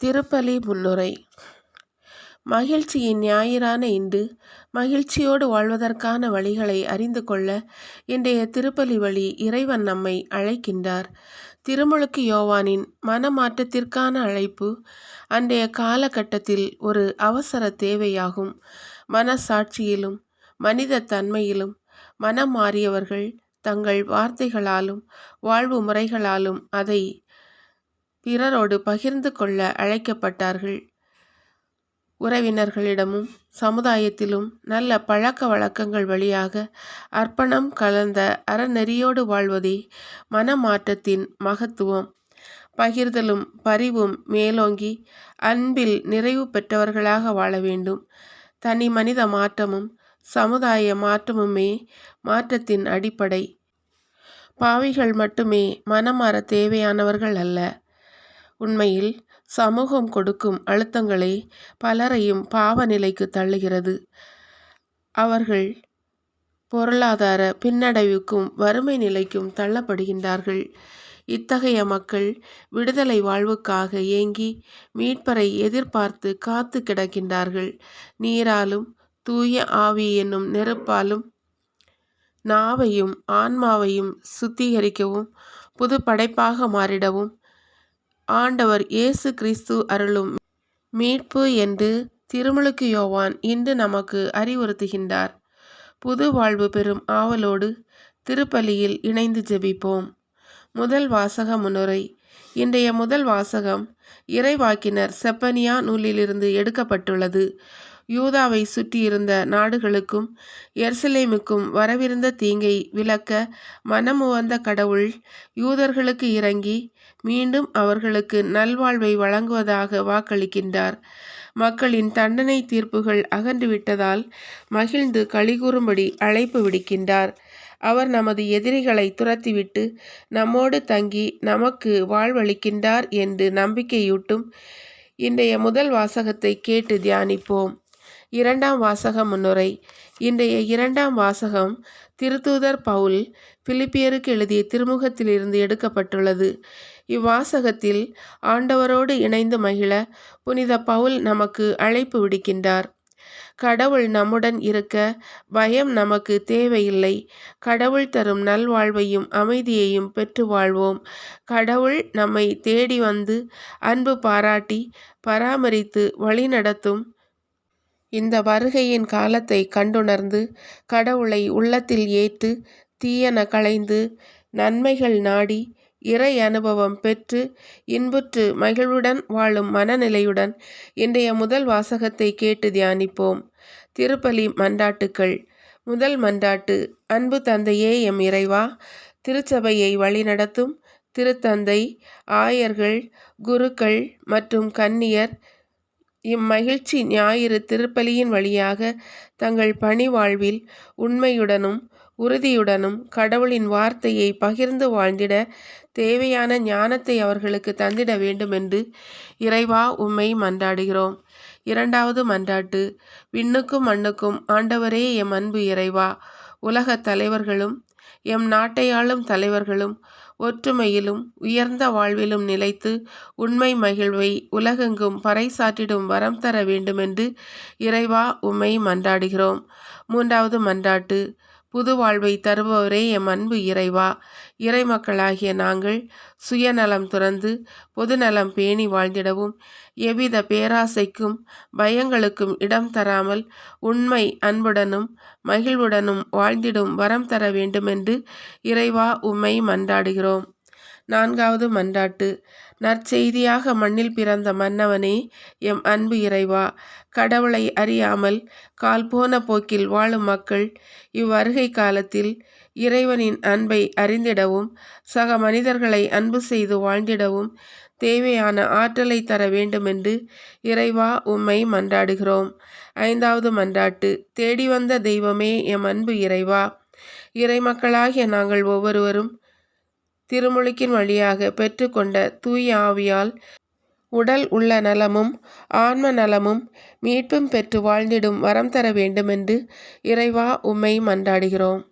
திருப்பலி முன்னுரை. மகிழ்ச்சியின் ஞாயிறான இன்று மகிழ்ச்சியோடு வாழ்வதற்கான வழிகளை அறிந்து கொள்ள இன்றைய திருப்பலி வழி இறைவன் நம்மை அழைக்கின்றார். திருமுழுக்கு யோவானின் மனமாற்றத்திற்கான அழைப்பு அன்றைய காலகட்டத்தில் ஒரு அவசர தேவையாகும். மனசாட்சியிலும் மனித தன்மையிலும் மனம் மாறியவர்கள் தங்கள் வார்த்தைகளாலும் வாழ்வு முறைகளாலும் அதை பிறரோடு பகிர்ந்து கொள்ள அழைக்கப்பட்டார்கள். உறவினர்களிடமும் சமுதாயத்திலும் நல்ல பழக்க வழக்கங்கள் வழியாக அர்ப்பணம் கலந்த அறநெறியோடு வாழ்வதே மனமாற்றத்தின் மகத்துவம். பகிர்தலும் பரிவும் மேலோங்கி அன்பில் நிறைவு பெற்றவர்களாக வாழ வேண்டும். தனி மனித மாற்றமும் சமுதாய மாற்றமுமே மாற்றத்தின் அடிப்படை. பாவிகள் மட்டுமே மனமாற தேவையானவர்கள் அல்ல. உண்மையில் சமூகம் கொடுக்கும் அழுத்தங்களே பலரையும் பாவ நிலைக்கு தள்ளுகிறது. அவர்கள் பொருளாதார பின்னடைவுக்கும் வறுமை நிலைக்கும் தள்ளப்படுகின்றார்கள். இத்தகைய மக்கள் விடுதலை வாழ்வுக்காக ஏங்கி மீட்பரை எதிர்பார்த்து காத்து கிடக்கின்றார்கள். நீராலும் தூய ஆவி என்னும் நெருப்பாலும் நாவையும் ஆன்மாவையும் சுத்திகரிக்கவும் புது படைப்பாக மாறிடவும் ஆண்டவர் இயேசு கிறிஸ்து அருளும் மீட்பு என்று திருமுழுக்கு யோவான் இன்று நமக்கு அறிவுறுத்துகின்றார். புது வாழ்வு பெறும் ஆவலோடு திருப்பலியில் இணைந்து ஜெபிப்போம். முதல் வாசக முன்னுரை. இன்றைய முதல் வாசகம் இறைவாக்கினர் செப்பனியா நூலிலிருந்து எடுக்கப்பட்டுள்ளது. யூதாவை சுற்றியிருந்த நாடுகளுக்கும் எர்சலேமுக்கும் வரவிருந்த தீங்கை விளக்க மனமுவந்த கடவுள் யூதர்களுக்கு இறங்கி மீண்டும் அவர்களுக்கு நல்வாழ்வை வழங்குவதாக வாக்களிக்கின்றார். மக்களின் தண்டனை தீர்ப்புகள் அகன்றுவிட்டதால் மகிழ்ந்து கழிகூறும்படி அழைப்பு விடுக்கின்றார். அவர் நமது எதிரிகளை துரத்திவிட்டு நம்மோடு தங்கி நமக்கு வாழ்வளிக்கின்றார் என்று நம்பிக்கையூட்டும் இன்றைய முதல் வாசகத்தை கேட்டு தியானிப்போம். இரண்டாம் வாசக முன்னுரை. இன்றைய இரண்டாம் வாசகம் திருத்தூதர் பவுல் பிலிப்பியருக்கு எழுதிய திருமுகத்திலிருந்து எடுக்கப்பட்டுள்ளது. இவ்வாசகத்தில் ஆண்டவரோடு இணைந்து மகிழ புனித பவுல் நமக்கு அழைப்பு விடுக்கின்றார். கடவுள் நம்முடன் இருக்க பயம் நமக்கு தேவையில்லை. கடவுள் தரும் நல்வாழ்வையும் அமைதியையும் பெற்று வாழ்வோம். கடவுள் நம்மை தேடி வந்து அன்பு பாராட்டி பராமரித்து வழிநடத்தும். இந்த வருகையின் காலத்தை கண்டுணர்ந்து கடவுளை உள்ளத்தில் ஏற்று தீயன களைந்து நன்மைகள் நாடி இறை அனுபவம் பெற்று இன்புற்று மகிழ்வுடன் வாழும் மனநிலையுடன் இன்றைய முதல் வாசகத்தை கேட்டு தியானிப்போம். திருப்பலி மன்றாட்டுக்கள். முதல் மன்றாட்டு அன்பு தந்தையே எம் இறைவா திருச்சபையை வழிநடத்தும் திருத்தந்தை ஆயர்கள் குருக்கள் மற்றும் கன்னியர் இம்மகிழ்ச்சி ஞாயிறு திருப்பலியின் வழியாக தங்கள் பணி வாழ்வில் உண்மையுடனும் உறுதியுடனும் கடவுளின் வார்த்தையை பகிர்ந்து வாழ்ந்திட தேவையான ஞானத்தை அவர்களுக்கு தந்திட வேண்டுமென்று இறைவா உம்மை மன்றாடுகிறோம். இரண்டாவது மன்றாட்டு விண்ணுக்கும் மண்ணுக்கும் ஆண்டவரே எம் அன்பு இறைவா உலகத் தலைவர்களும் எம் நாட்டையாளும் தலைவர்களும் ஒற்றுமையிலும் உயர்ந்த வாழ்விலும் நிலைத்து உண்மை மகிழ்வை உலகெங்கும் பறைசாற்றிடும் வரம் தர வேண்டுமென்று இறைவா உம்மை மன்றாடுகிறோம். மூன்றாவது மன்றாட்டு புது வாழ்வை தருபவரே எம் அன்பு இறைவா. இறை மக்களாகிய நாங்கள் சுயநலம் துறந்து பொதுநலம் பேணி வாழ்ந்திடவும் எவ்வித பேராசைக்கும் பயங்களுக்கும் இடம் தராமல் உண்மை அன்புடனும் மகிழ்வுடனும் வாழ்ந்திடும் வரம் தர வேண்டுமென்று இறைவா உம்மை மன்றாடுகிறோம். நான்காவது மன்றாட்டு. நற்செய்தியாக மண்ணில் பிறந்த மன்னவனே எம் அன்பு இறைவா கடவுளை அறியாமல் கால் போன போக்கில் வாழும் மக்கள் இவ்வருகை காலத்தில் இறைவனின் அன்பை அறிந்திடவும் சக மனிதர்களை அன்பு செய்து வாழ்ந்திடவும் தேவையான ஆற்றலை தர வேண்டுமென்று இறைவா உம்மை மன்றாடுகிறோம். ஐந்தாவது மன்றாட்டு. தேடி வந்த தெய்வமே எம் அன்பு இறைவா. இறைமக்களாகிய நாங்கள் ஒவ்வொருவரும் திருமுழுக்கின் வழியாக பெற்றுக்கொண்ட தூய ஆவியால் உடல் உள்ள நலமும் ஆன்ம நலமும் மீட்பும் பெற்று வாழ்ந்திடும் வரம் தர வேண்டுமென்று இறைவா உம்மை மன்றாடுகிறோம்.